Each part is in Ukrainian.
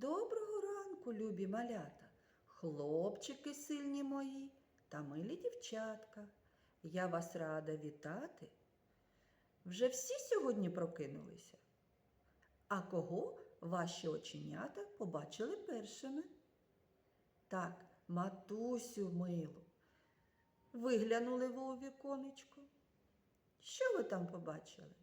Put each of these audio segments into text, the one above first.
Доброго ранку, любі малята, хлопчики сильні мої та милі дівчатка. Я вас рада вітати. Вже всі сьогодні прокинулися? А кого ваші оченята побачили першими? Так, матусю милу. Виглянули ви у віконечко. Що ви там побачили?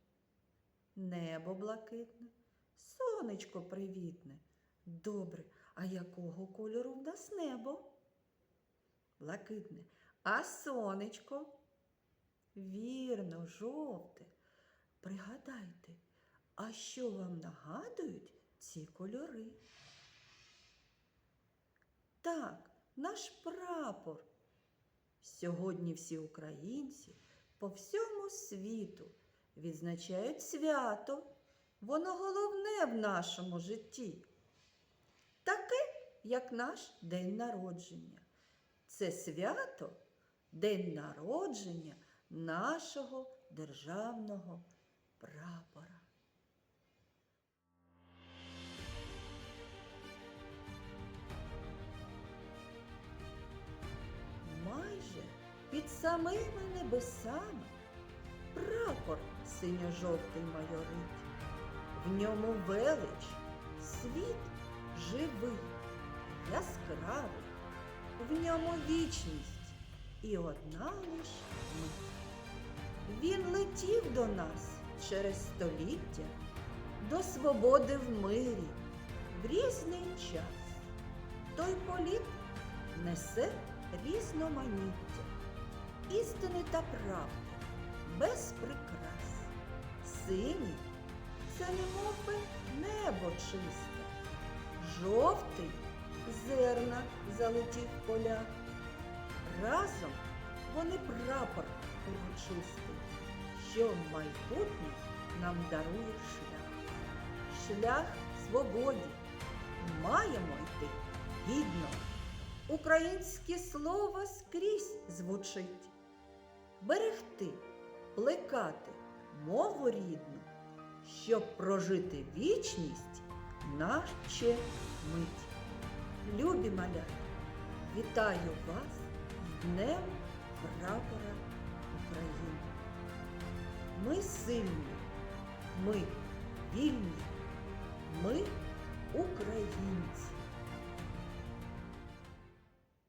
Небо блакитне, сонечко привітне. Добре, а якого кольору в нас небо? Блакитне. А сонечко? Вірно, жовте. Пригадайте, а що вам нагадують ці кольори? Так, наш прапор. Сьогодні всі українці по всьому світу відзначають свято. Воно головне в нашому житті. Таке, як наш день народження. Це свято день народження нашого державного прапора. Майже під самими небесами прапор синьо-жовтий майорить. В ньому велич, світ живий, яскравий, в ньому вічність і одна лиш мить. Він летів до нас через століття, до свободи в мирі, в різний час. Той політ несе різноманіття, істини та правди, без прикрас. Синій це немовби небо чисте, жовтий зерна залетів поля. Разом вони прапор урочистий, що в майбутнє нам дарує шлях. Шлях свободі. Маємо йти гідно. Українське слово скрізь звучить. Берегти, плекати мову рідну, щоб прожити вічність наче мить. Любі маля, вітаю вас з Днем Прапора України. Ми сильні, ми вільні, ми українці.